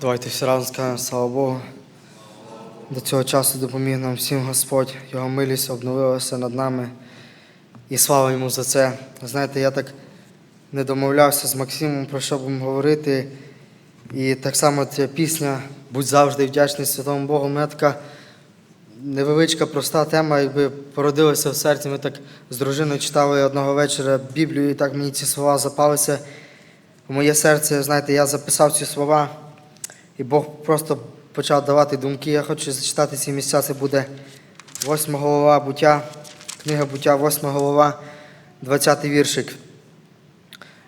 Давайте всі разом скажемо, слава Богу. До цього часу допоміг нам всім Господь, Його милість обновилася над нами. І слава йому за це. Знаєте, я так не домовлявся з Максимом, про що будемо говорити. І так само ця пісня Будь завжди вдячний Святому Богу. У мене така невеличка, проста тема, якби породилася в серці. Ми так з дружиною читали одного вечора Біблію, і так мені ці слова запалися в моє серце. Знаєте, я записав ці слова, і Бог просто почав давати думки. Я хочу зачитати ці місця. Це буде 8 голова буття, книга буття, 8 голова, 20 віршик.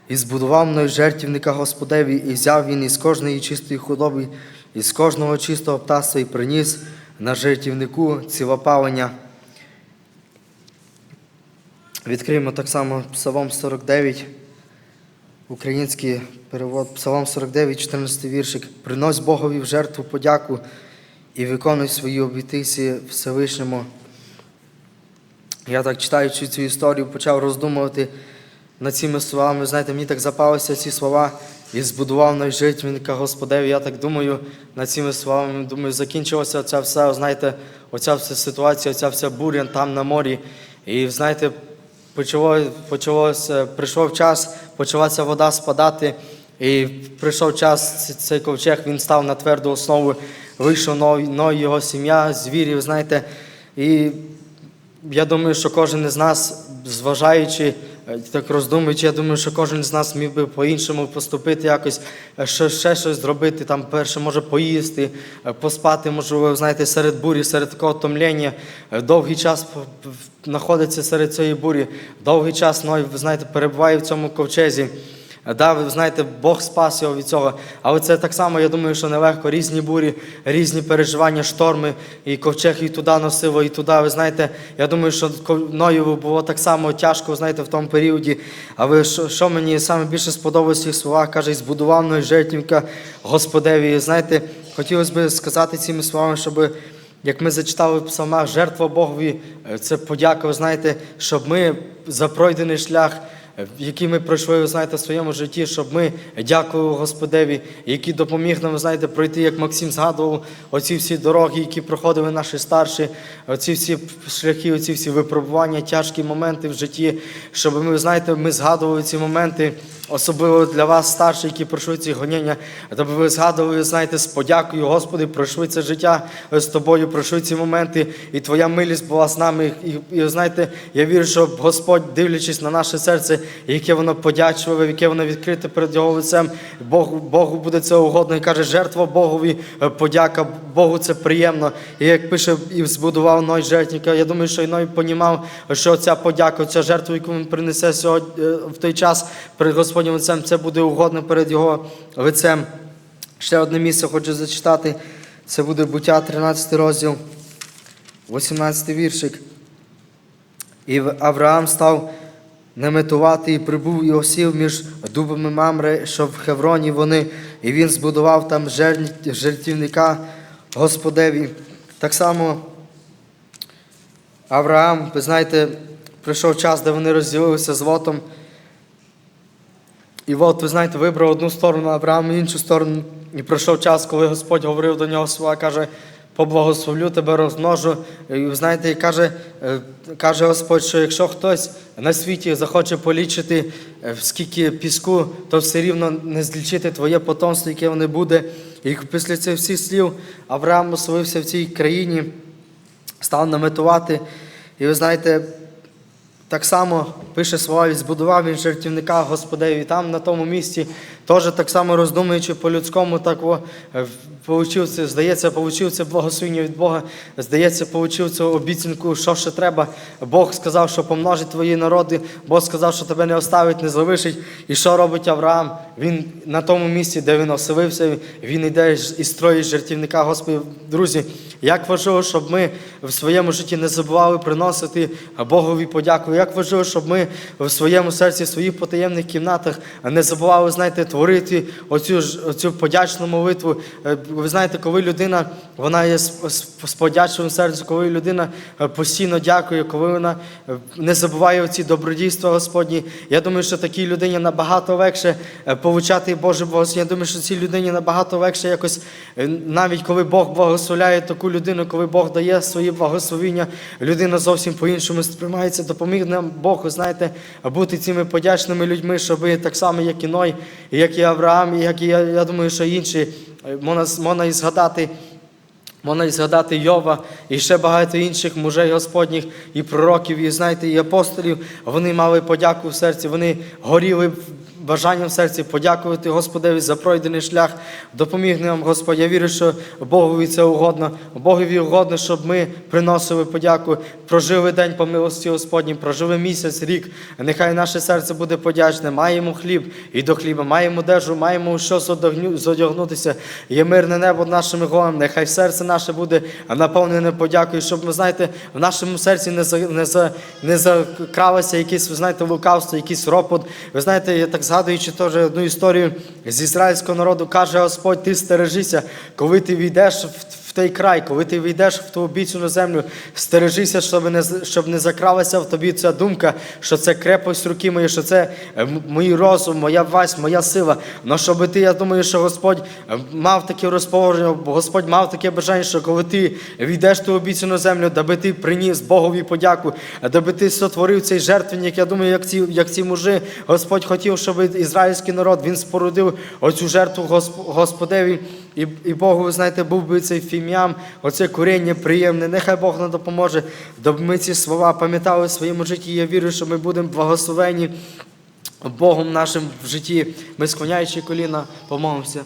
І збудував мною жертівника Господеві, і взяв він із кожної чистої худоби, із кожного чистого птаства і приніс на жертівнику цілопалення. Відкриємо так само Псалом 49, український перевод, Псалом 49, 14 віршик. Принось Богові в жертву подяку і виконуй свої обітиці Всевишньому. Я так читаючи цю історію, почав роздумувати над цими словами. Знаєте, мені так запалися ці слова і збудував на житвінка Господеві. Я так думаю над цими словами. Думаю, закінчилася ця вся, знаєте, оця вся ситуація, оця вся буря там на морі. І знаєте, почалося, прийшов час, почалася вода спадати. І прийшов час, цей ковчег, він став на тверду основу, вийшов Ной, його сім'я, звірів, знаєте. І я думаю, що кожен із нас, зважаючи, так роздумуючи, я думаю, що кожен з нас міг би по-іншому поступити, якось е, ще, ще щось зробити. Там перше може поїсти, поспати, поспати, можливо, знаєте, серед бурі, серед такого томління. Е, Довгий час знаходиться серед цієї бурі, довгий час ну, ви знаєте, перебуває в цьому ковчезі. Да, ви знаєте, Бог спас його від цього. Але це так само, я думаю, що нелегко. Різні бурі, різні переживання, шторми, і ковчег і туди носило, і туди. Ви знаєте, я думаю, що Ноєву було так само тяжко, знаєте, в тому періоді. Але що, що мені саме більше сподобалось в цих словах, каже, «І збудував мною жертвника Господеві. Знаєте, хотілося б сказати цими словами, щоб. Як ми зачитали в псалмах, жертва Богові, е, це подяка, ви знаєте, щоб ми за пройдений шлях, який ми пройшли, ви знаєте, в своєму житті, щоб ми дякували Господеві, який допоміг нам, ви знаєте, пройти, як Максим згадував, оці всі дороги, які проходили наші старші, оці всі шляхи, оці всі випробування, тяжкі моменти в житті, щоб ми, ви знаєте, ми згадували ці моменти. Особливо для вас, старші, які пройшли ці гоніння, щоб ви згадували, знаєте, з подякою, Господи, пройшли це життя з тобою, пройшли ці моменти, і Твоя милість була з нами. І, і знаєте, я вірю, що Господь, дивлячись на наше серце, яке воно подячливе, яке воно відкрите перед Його лицем, Богу, Богу буде це угодно. І каже, жертва Богові, е, подяка Богу це приємно. І як пише, і збудував Ной жертвника, я думаю, що і Ной понімав, що ця подяка, ця жертва, яку він принесе сьогодні е, в той час перед Господнім лицем, це буде угодно перед Його лицем. Ще одне місце хочу зачитати. Це буде буття 13 розділ, 18 віршик. І Авраам став наметувати і прибув і осів між дубами Мамри, що в Хевроні вони, і він збудував там жертівника Господеві. Так само Авраам, ви знаєте, прийшов час, де вони розділилися з Лотом. І от, ви знаєте, вибрав одну сторону Авраам, іншу сторону. І пройшов час, коли Господь говорив до нього слова, каже, поблагословлю тебе, розмножу. І ви знаєте, і каже, е, каже Господь, що якщо хтось на світі захоче полічити, е, скільки піску, то все рівно не злічити твоє потомство, яке воно буде. І після цих всіх слів Авраам оселився в цій країні, став наметувати. І ви знаєте, так само пише слова, і збудував він жертівника Господеві. Там на тому місці теж так само роздумуючи по-людському, так о, е, получив це, здається, получив це благословення від Бога, здається, получив цю обіцянку, що ще треба. Бог сказав, що помножить твої народи, Бог сказав, що тебе не оставить, не залишить. І що робить Авраам? Він на тому місці, де він оселився, він йде і строїть жертівника Господи. Друзі, як важливо, щоб ми в своєму житті не забували приносити Богові подяку. Як важливо, щоб ми в своєму серці, в своїх потаємних кімнатах не забували, знаєте, творити оцю оцю подячну молитву. Е, Ви знаєте, коли людина вона є з, подячним серцем, коли людина е, постійно дякує, коли вона е, не забуває оці добродійства Господні. Я думаю, що такій людині набагато легше получати Боже благословення. Я думаю, що цій людині набагато легше якось, навіть коли Бог благословляє таку людину, коли Бог дає свої благословіння, людина зовсім по-іншому сприймається. Допоміг нам Богу, знаєте, бути цими подячними людьми, щоб так само, як і Ной, як і Авраам, і як і я, я думаю, що інші. Е, Можна, можна і згадати. Можна і згадати Йова і ще багато інших мужей Господніх, і пророків, і знаєте, і апостолів. Вони мали подяку в серці, вони горіли бажанням в серці подякувати Господеві за пройдений шлях. Допоміг нам Господь. Я вірю, що Богові це угодно. Богові угодно, щоб ми приносили подяку, прожили день по милості Господній, прожили місяць, рік. Нехай наше серце буде подячне. Маємо хліб і до хліба, маємо держу, маємо що зодягнутися. Є мирне небо нашими головами. Нехай серце наше буде наповнене подякою, щоб ми знаєте, в нашому серці не за не за не закралося якесь, ви знаєте, лукавство, якийсь ропот. Ви знаєте, я так згадуючи теж одну історію з ізраїльського народу, каже Господь, ти стережися, коли ти війдеш в. В той край, коли ти війдеш в ту обіцяну землю, стережися, щоб не щоб не закралася в тобі ця думка, що це крепость руки мої, що це е, мій розум, моя власть, моя сила. Но щоб ти, я думаю, що Господь е, мав таке розположення, Господь мав таке бажання, що коли ти війдеш в ту обіцяну землю, даби ти приніс Богові подяку, даби ти сотворив цей жертвенник. Я думаю, як ці, як ці мужи, Господь хотів, щоб ізраїльський народ він спорудив оцю жертву Господеві. І, і Богу, ви знаєте, був би цей фім'ям, оце куріння приємне. Нехай Бог нам допоможе, щоб ми ці слова пам'ятали в своєму житті. Я вірю, що ми будемо благословені Богом нашим в житті. Ми склоняючи коліна, помолимося.